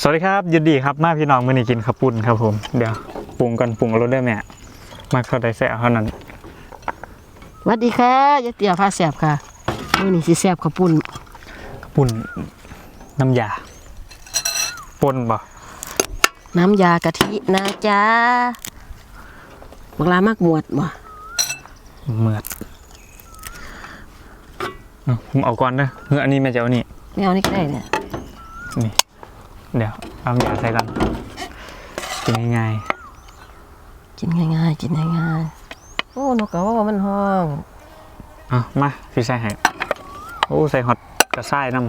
สวัสดีครับยินดีครับมาพี่น้องมื่อนี้กินข้าวปุ้นครับผมเดี๋ยวปรุงกันปรุงรสได้แม่มาเข้าได้แซ่บเท่านั้นสวัสดีค่ะยายเตี๋ยพาแสบค่ะมื้อนี้สิแสบข้าวปุ้นข้าวปุ้นน้ำยาปนบ่น้ำยากะทินะจ๊ะบักลามากบวดบ่เหมือดเอาผมเอาก่อนเด้อเฮ้ออันนี้แม่จะเอานี่ไม่เอานี่ก็ได้เนี่ยนี่ เดี๋ยวเอาน้ำยาใส่กันกินง่ายกินง่ายๆ กินง่ายๆ โอ้นกกะว่ามันห้องๆเอามาพี่ใส่ให้โอ้ใส่ฮอตกระส่ายน้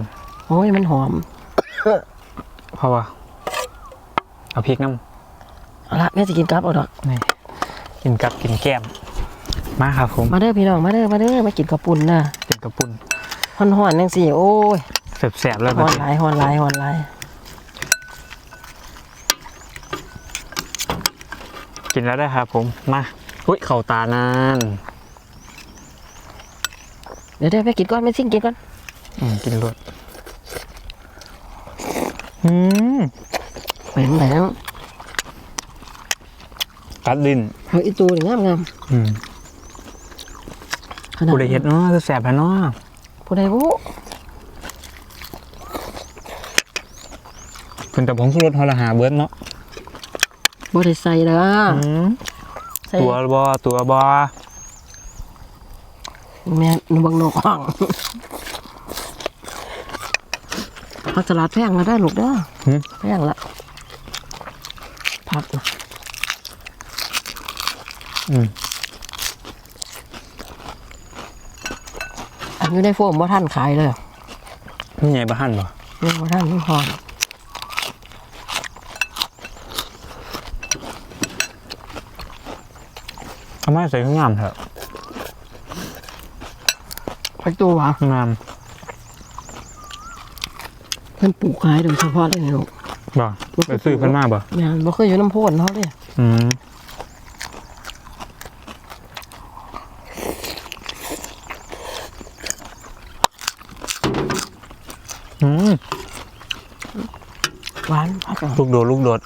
โอ้ยมันหอมำเพราะว่าเอาพริกน้เอาละแม่จะกินกับเอาดอกำนี่กินกับกินแก้ม มาครับผมมาเด้อพี่น้อง มาเด้อ มาเด้อ มากินข้าวปุ้นนะกินกระปุ้นฮ้อนๆจังซี่โอ้ยแสบๆเลยฮ้อนหลายฮ้อนหลายฮ้อนหลาย กินแล้วได้ครับผม มาอุ้ยเข่าตานานเดี๋ยวเดี๋ยวไปกินก่อนไม่ซิ่งกินก่อนอืมกินรวดอืมเป็นแหลงกัดดินเอาอีตูนี่งามงามอืมๆขนาดผู้ใดเห็ดเนาะคือแสบแพ้เนาะผู้ใดรู้เพิ่นแต่ผงสุรสฮอลหาเบิร์ดเนาะ บ่ได้ใส่เด้ออืมใส่ตัวบอตัวบอแม่นบังนกห้องผักสลัดแพงมาได้ลูกเด้อหึแพงละผักนะอืมอันอยู่ในโฟมว่าท่านขายเลยนี่ไงบ้านบ่นี่ว่าท่านนี่หอมำไมใส่ข้างงามเถอะไปตัววะงามเพิ่นปลูกขายโดยเฉพาะเลยนะลูกบ่ไปซื้อเพิ่นมาบ่แม่นบ่เคยอยู่น้ำโพนเขาเลยอืมอืมหวานผักอะลูกโดดลูกโดด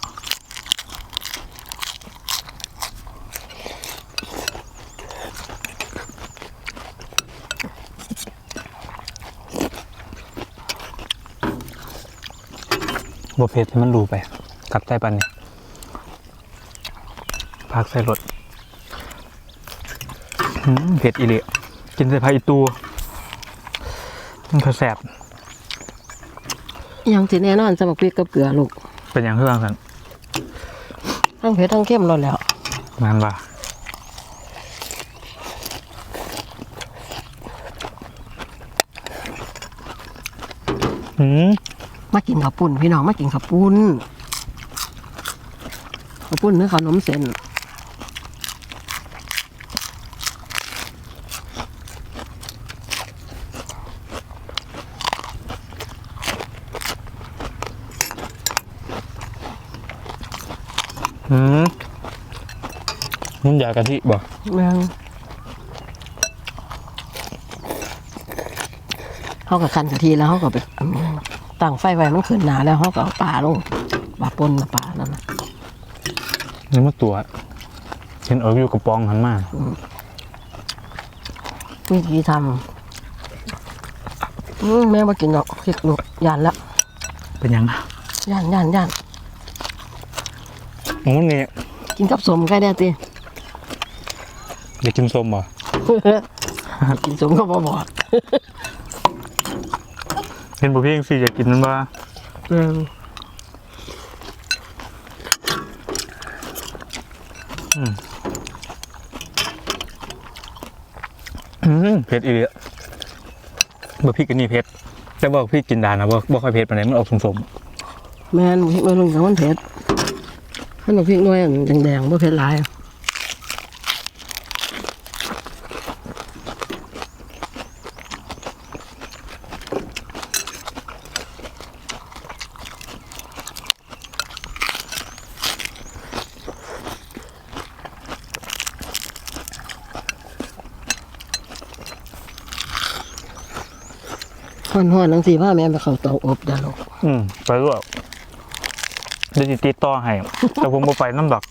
บ่เผ็ดให้มันรู้ไปกลับใจปันเนี่ยพักใส่รถอืมเผ็ดอีเหลียกินใส่พายอีตูมันก็แสบอิหยังสิแน่นอนสำหรับพริกกับเกลือลูกเป็นอย่างเพื่อนกันทั้งเผ็ดทั้งเค็มรสแล้วงานว่าอืม มากินข้าวปุ้นพี่น้องมากินข้าวปุ้นข้าวปุ้นหรือขนมเส้นอืมนุ่นยากะทิบ่แม่งเขากับคันกะทิแล้วเขาก็ไปอืม ตั้งไฟไว้มันขึ้นหนาแล้วเขาก็เอาปลาลงปลาปนน่ะปลานั่นนะนี่มาตัวเห็นเอิร์กอยู่กระปองหันมาวิธีทำอืมแม่มากินหรอกพริกลูกย่านละ เป็นยังย่านย่านย่านโอ้นี่กินกับสมใกล้ได้ตีอยากกินส้มบ่กินสมก็บ่บอดเห็นบุพี่ยังสี่อยากกินมันบ่อืมอืมเผ็ดอีเดียบ่พี่กินนี่เผ็ด แต่บอกพี่กินดานะบ่บ่ค่อยเผ็ดปานใดมันออกสมแม่นพริกน้อยลงกับมันเผ็ดมันเอาพริกน้อยอันแดงๆบ่เผ็ดหลาย ห่อนๆนังสีผ้าแม่ไปเข้าเตาอบได้ลูกๆอืมไปด้วยเดี๋ยวสิติดต่อให้ แต่ผมบ่ไปน้ำดอก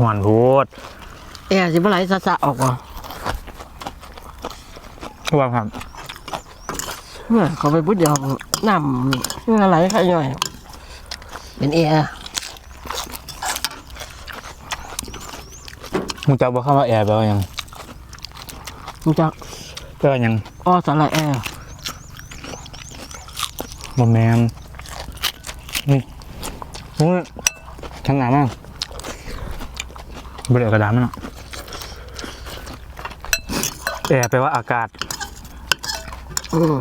หวานโพดแอร์สิบ่ไหลสะๆออกบ่ว่าครับเนี่ยเขาไปพุดเดียวน้ำเงื่อไหลใครย่อยเป็นแอร์มึงจะบอกคำว่าแอร์แปลว่าหยังมันจะแปลว่าหยัง อ้อสระแอร์บ่แมนนี่มึงทำงานมากบ่ได้เอากระดาษมันหรอกแอร์แปลว่าอากาศอืม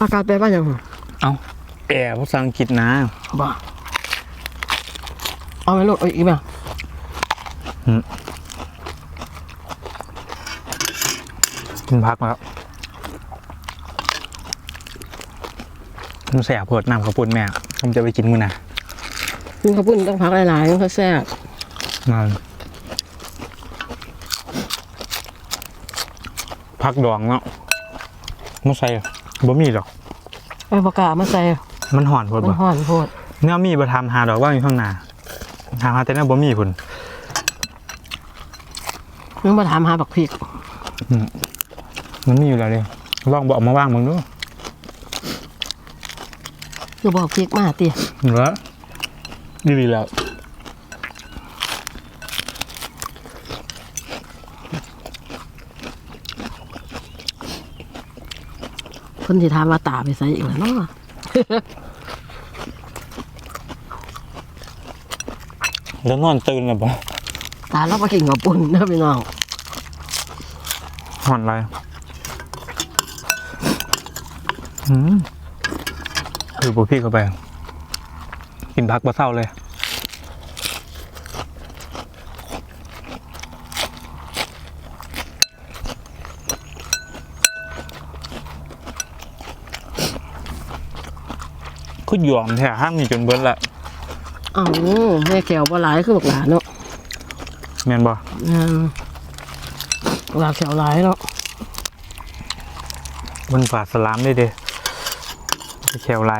อากาศแปลว่าหยังเอ้าแอร์ภาษาอังกฤษนะบ่เอาไหมลูกเอาอีกไหม กินพักมาแล้วมันแสบปวดน้ำข้าวปุ้นแม่ผมจะไปกินมื้อน่ะกินข้าวปุ้นต้องพักหลายๆมันก็แซ่บนั่นพักดองเนาะไม่ใส่บ่มีหรอกไปประกาศมาใส่มันห่อนโพดมันบ่ห่อนโพดเนี่ยมีบ่ทำหาดอกว่าอยู่ข้างหน้าหามาแต่เนี่ยบ่มีพุ่นนึกมาถามหาบักพริกมั นมีอยู่แล้วเลยลองบ่เอามาว่างมึงดูคือบอกพริกมาติเหรอดีดีแล้วเพิ่นสิถามว่าตาไปใส่อีกแล้วเนาะแล้วนอนตื่นแล้วบ่ตาเราไปกินข้าวปุ้นเด้อพี่น้องห่อนอะไรอืม คือพวกพี่เข้าไป กินพักบ่เศร้าเลยคือหยอมแท้ห้ามมีจนเบิดละเอ้าแม่แก้วบ่หลายคือบักหลาเนาะแม่นบ่อืมหลาแก้วหลายเนาะมันฝาดสลามได้เด้ไป แควไล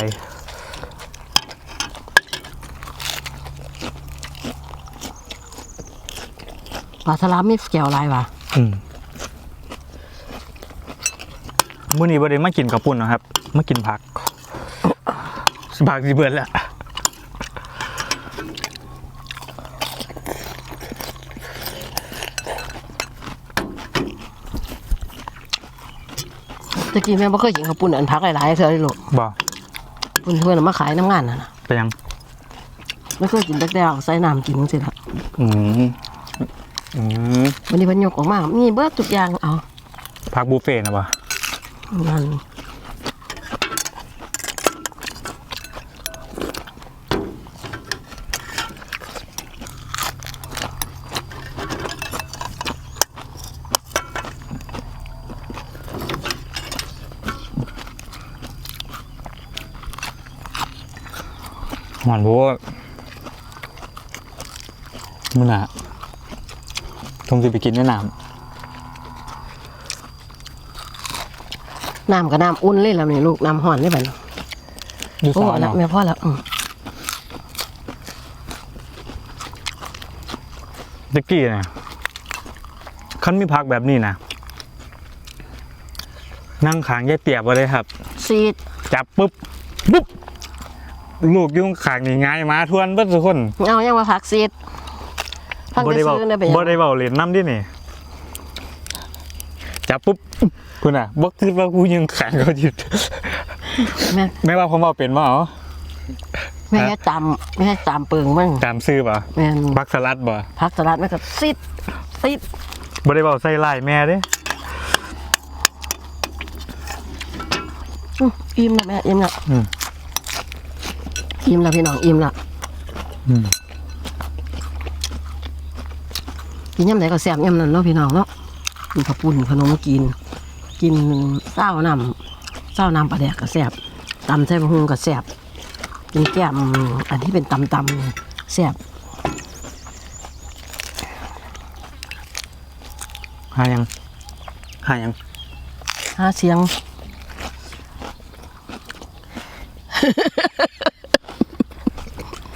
ปลาสลามมีแก้วหลายว่ะอืมมื้อนี้บ่ได้มากินกับปุ่นนะครับ มากินผัก ผักสิเบิดแล้วะกี้แม่บ่เคยกินข้าวปุ้นอันพักหลายๆเทื่อเลยลูกบ่ปุ้นเพิ่นเอามาขายน้ำงานน่ะนะไปยังไม่เคยกินแต่ๆเอาใส่น้ำกินจังซี่ล่ะอืมอืมวันนี้เพิ่นยกออกมามีเบิดทุกอย่างเอาผักบุฟเฟ่ต์นะบ่นั่น หวานโพดมื้อหน่ะทงสิไปกินแม่น้ำน้ำก็น้ำอุ่นเลยล่ะนี่ลูกน้ำร้อนเลยบัดนี้อยู่โอ้สาวแล้วเนาะแม่พ่อแล้วอืมตะกี้เนี่ยคันมีผักแบบนี้นะนั่งขางยายเตียบไว้เลยครับ ซีดจับปุ๊บปุ๊บ ลูกอยุ่งขางนี่ง่ายมาทวนเบิดทุกคนเอายังว่าผักซีดพังบ่ได้ได้เบาซื้อนะเป็นบ่ได้เบาเหรียญน้ำดินี่จับปุ๊บคุณอะบ่คิดว่ากูยังขางเขาหยุดแม่ไม่ว่าผมเอาเป็นมาเหรอแม่ให้ตำแม่ให้ตำเปิงมั่งตามซื้อป่ะแม่นบักสลัดบ่ผักสลัดแม่ก็ซีดซีดบ่ได้เบาใส่ลายแม่เด้อื้ออิ่มแล้วแม่อิ่มแล้วอืม อิ่มแล้วพี่น้องอิ่มแล้วอืมกินยำไหนก็แซ่บยำนั้นเนาะพี่น้องเนาะกินข้าวปุ้นขนมกิน กินเศร้าน้ำเศร้าน้ำปลาแดกก็แซ่บตำใส่บะฮุงก็แซ่บกินแก้มอันที่เป็นตำตำๆแซ่บหายังหายังหาเสียง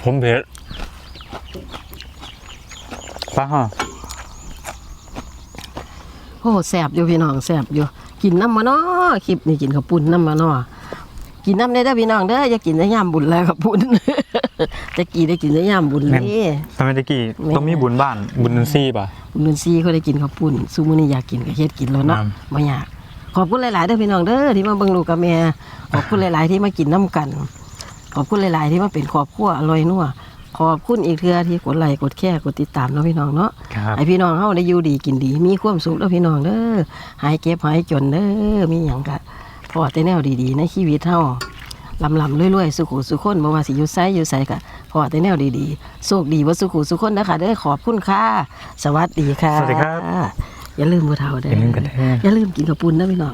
ผมเผ็ดป้าฮะโอ้แสบอยู่พี่น้องแสบอยู่ กินน้ำมาเนาะคลิปนี้กินข้าวปุ้นน้ำมาเนาะกินน้ำได้เด้อพี่น้องเด้ออย่ากินได้ย่ำบุญแล้วข้าวปุ้นจะกี่ได้กินได้ย่ำบุญเลยทำไมตะกี้ไม่ต้องมีบุญบ้านบุญนันซี่ป่ะบุญเดือนซีเขาได้กินข้าวปุ้นซูมื้อนี้อยากกินก็เฮ็ดกินแล้วเนาะครับบ่อยากขอบคุณหลาย ๆ เด้อพี่น้องเด้อที่มาเบิ่งลูกกับแม่ขอบคุณหลาย ๆ ที่มากินน้ำกัน ขอบคุณหลาย ๆ ที่มาเป็นครอบครัวอร่อยนัวขอบคุณอีกเทื่อที่กดไลค์กดแชร์กดติดตามเนาะพี่น้องเนาะครับให้พี่น้องเฮาได้อยู่ดีกินดี มีความสุขแล้วพี่น้องเด้อหายเก็บหายจนเด้อมีหยังก็พอแต่แนวดี ๆ ในชีวิตเฮาลำลำๆรวยๆ สุขุสุขคนบ่ว่าสิอยู่ไสอยู่ไสก็พอแต่แนวดีๆโชคดีว่าสุขุสุขคนนะคะเด้อขอบคุณค่ะ สวัสดีค่ะ สวัสดีครับ อย่าลืมบ่เฒ่าเด้ออย่อาลืมกันเด้ออย่าลืมกินข้าวปุ้นนะพี่น้อง